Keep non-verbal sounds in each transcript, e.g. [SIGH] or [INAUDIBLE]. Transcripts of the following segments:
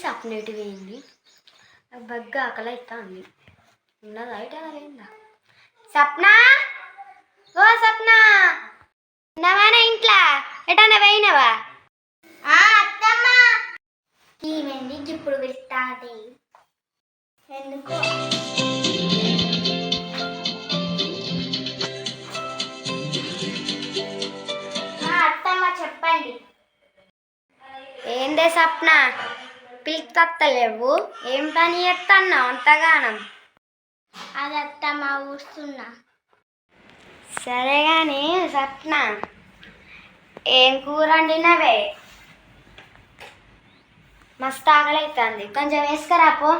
ఈ సప్నేటి వేయింది బగ్గ ఆకలి అవుతుంది ఉన్నదా ఇట లేదా సప్న? ఓ సప్న! ఉన్నవానా ఇంట్లో? ఎటన్నా పోయినవా? ఆ అత్తమ్మ! ఈమెంది ఇప్పుడు పిలుస్తాది ఎందుకో? అత్తమ్మ చెప్పండి. ఏందే సప్న? పిలుస్తలేవు ఏం పని చేస్తున్నావు అంతగానం? అది అత్తమ్మ ఊస్తున్నా సరే కానీ సప్న ఏం కూర వండినవే మస్తు ఆకలి అవుతుంది కొంచెం వేసుకురా పో.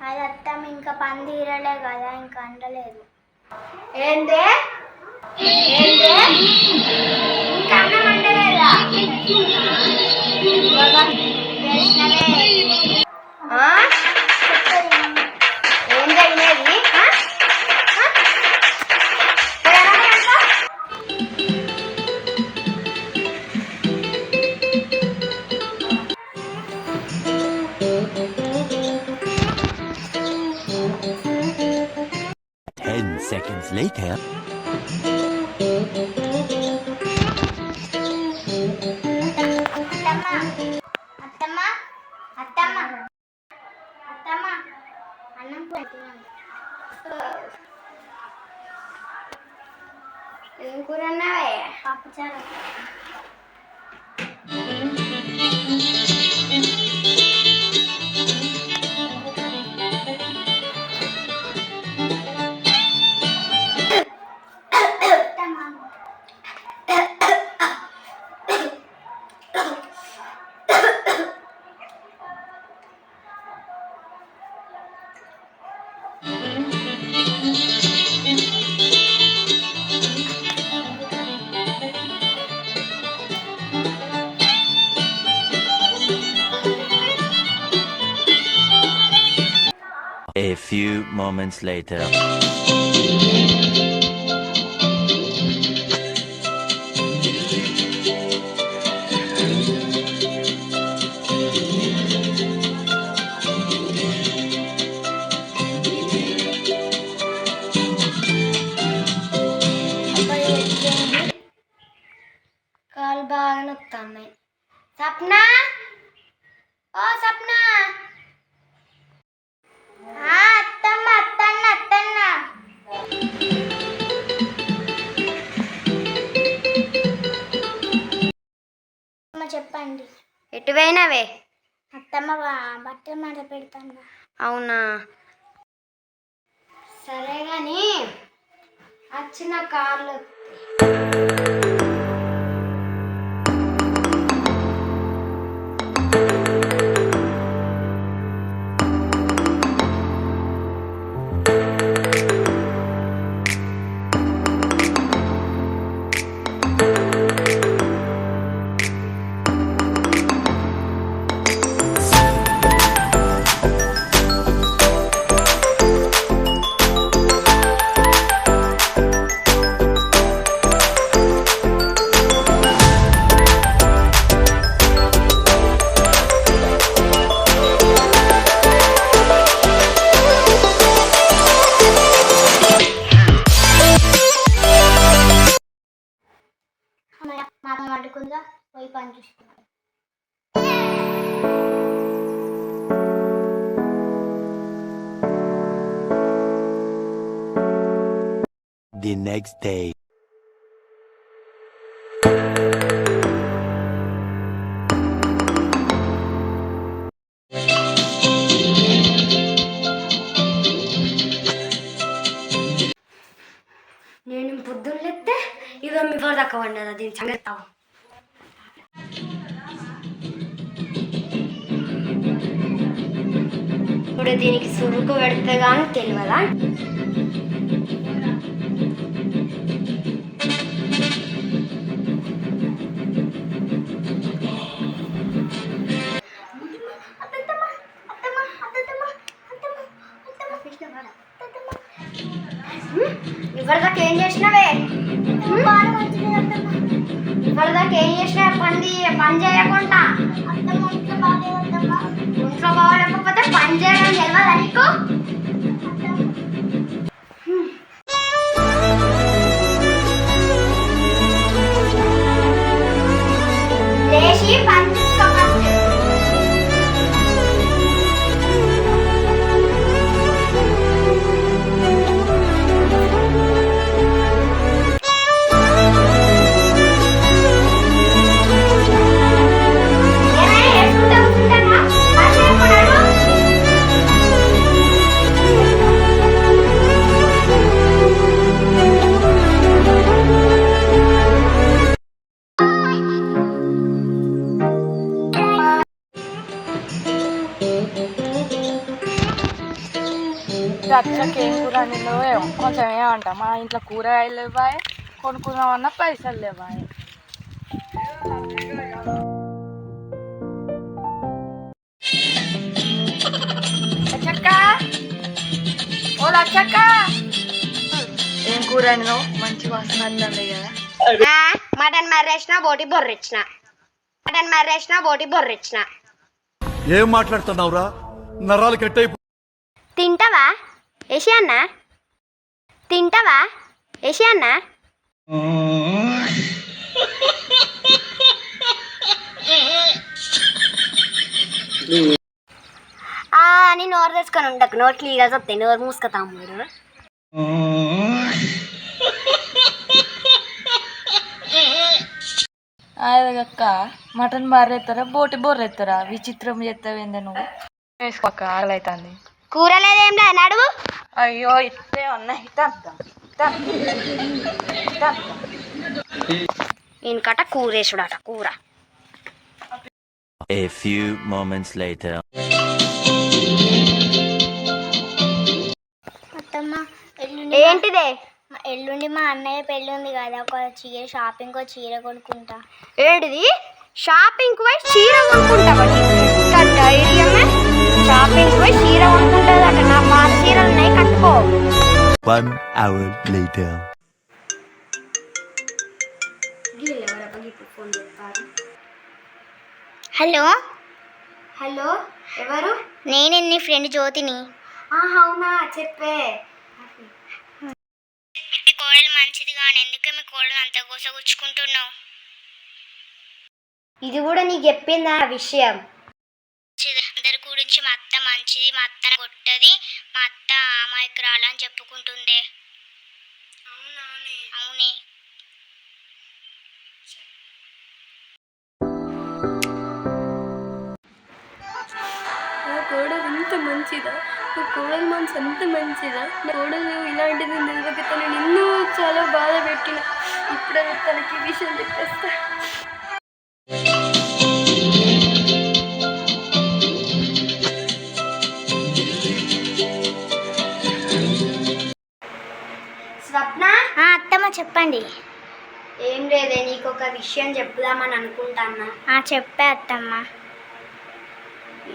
అది అత్తమ్మ ఇంకా పని తీరలే కదా ఇంకా అండలేదు ఏందే? ఏందే? ఇంకా అన్నం. ఆ? [LAUGHS] ఏం జరిగినది ఆ? ఆ? పోయి అన్నం వండుకో. Ten seconds later. ఏం కూర అన్నావే? పప్పుచారు. A few moments later. అబ్బాయి ఎట్లుంది? కాలు బాగా నొస్తున్నాయి సప్న ఓ చెప్పండి. ఎటు పోయినావే అత్తమ్మ బట్టలు మాట పెడతాను అవునా? సరే కానీ వచ్చిన కార్లు వండుకుందా పోయి పని చూసుకున్నాను The next day. నేను పొద్దున్న లేస్తే ఇదో మీ దాకా వండదా దీని సంగతి ఇప్పుడు దీనికి సురుకు పెడితే కానీ తెలియదా ఇప్పటిదాకా ఏం చేసినావే? ఇప్పటిదాకా ఏం చేసినా పని పని చేయకుండా. ఇంట్లో బాగాలేదమ్మా పని చేయడం తెలియదా నీకు లేచి పని కొంచెం ఏమంట మా ఇంట్లో కూరగాయలు లేవాయి కొనుక్కుందామన్నా పైసలు లేవాయి లచ్చక్క ఏం కూర నేను మంచి వాసన వస్తుంది కదా. ఆ, మటన్ మర్రేసిన బోటి బొర్రెచ్చిన. మటన్ మర్రేసిన బోటి బొర్రెచ్చిన. ఏం మాట్లాడుతున్నావురా? నరాలు కట్టయి తింటావా? ఏషి అన్న? తింటావా? ఏషి అన్న? ఆ అని నోరు తెచ్చుకొని ఉండకు. నోట్లు ఈగ వస్తాయి నోరు మూసుక తమ్ముడు అక్క మటన్ బారెత్తారా బోటి బొర్రెత్తారా విచిత్రం చేస్తావేందే నువ్వు? వేసుకోక ఆకలి అవుతుంది కూర లేదేం లేదు నడువు. అయ్యో ఇస్తే ఉన్నాయి ఇంకట కూరేసుడట కూర. A few moments later. అత్తమ్మ ఎల్లుండి ఏంటిదే? ఎల్లుండి మా అన్నయ్య పెళ్ళి ఉంది కదా ఒక చీర షాపింగ్ ఒక చీర కొనుక్కుంటా. ఏంటిది? షాపింగ్ పోయి చీర కొనుక్కుంటావా? షాపింగ్ పోయి చీర కొనుక్కుంటుందట One hour later. Hello hello ఎవరు నేను నీ ఫ్రెండ్ జ్యోతిని అవునా? చెప్పే. మీ కోడలు మంచిది కానీ ఎందుకు మీ కోడలు అంత గుసగుచ్చుకుంటున్నావు? ఇది కూడా నీకు చెప్పిందా ఆ విషయం? అత్త మంచిది మా అత్త కొట్టది మా అత్త అమాయకురాలు అని చెప్పుకుంటుందే అవునే. నా కోడలు ఇంత మంచిదా? నా కోడలు మనసు అంత మంచిదా? నా కోడలు ఇలాంటిది నిలబెట్టి తను నిన్ను చాలా బాధ పెట్టిన. ఇప్పుడు తనకి విషయం చెప్పేస్తా. చెప్పండి. ఏం లేదే నీకు ఒక విషయం చెప్పుదామని అనుకుంటాన్నా. ఆ చెప్పే అత్తమ్మ.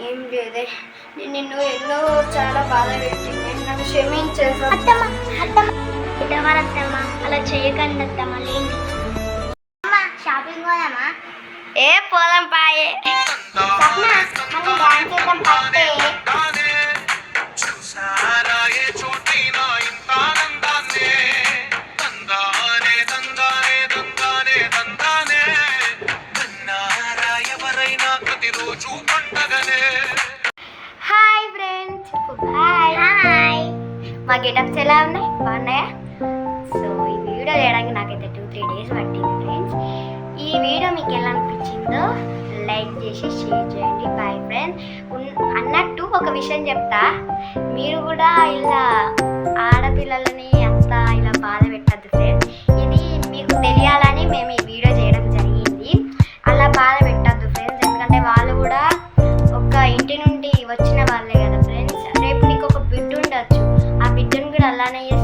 ఏం లేదే నేను నిన్ను ఎన్నో చాలా బాధ పెట్టింది. నన్ను క్షమించేసా అత్తమ్మ అత్తమ్మ. అత్తమ్మ అలా చేయకండి అత్తమ్మ లేండి. అమ్మ షాపింగ్ పోదామా? ఏ పోదాం పాయే. డాన్స్ చేద్దాం పట్టే. మా గెటప్స్ ఎలా ఉన్నాయి? బాగున్నాయా? సో ఈ వీడియో చేయడానికి నాకైతే టూ త్రీ డేస్ పట్టింది ఫ్రెండ్స్ ఈ వీడియో మీకు ఎలా అనిపించిందో లైక్ చేసి షేర్ చేయండి. బాయ్ ఫ్రెండ్స్ అన్నట్టు ఒక విషయం చెప్తా. మీరు కూడా ఇలా ఆడపిల్లలని అంత ఇలా బాధ పెట్టద్దు ఫ్రెండ్స్ ఇది మీకు తెలియాలని మేము sana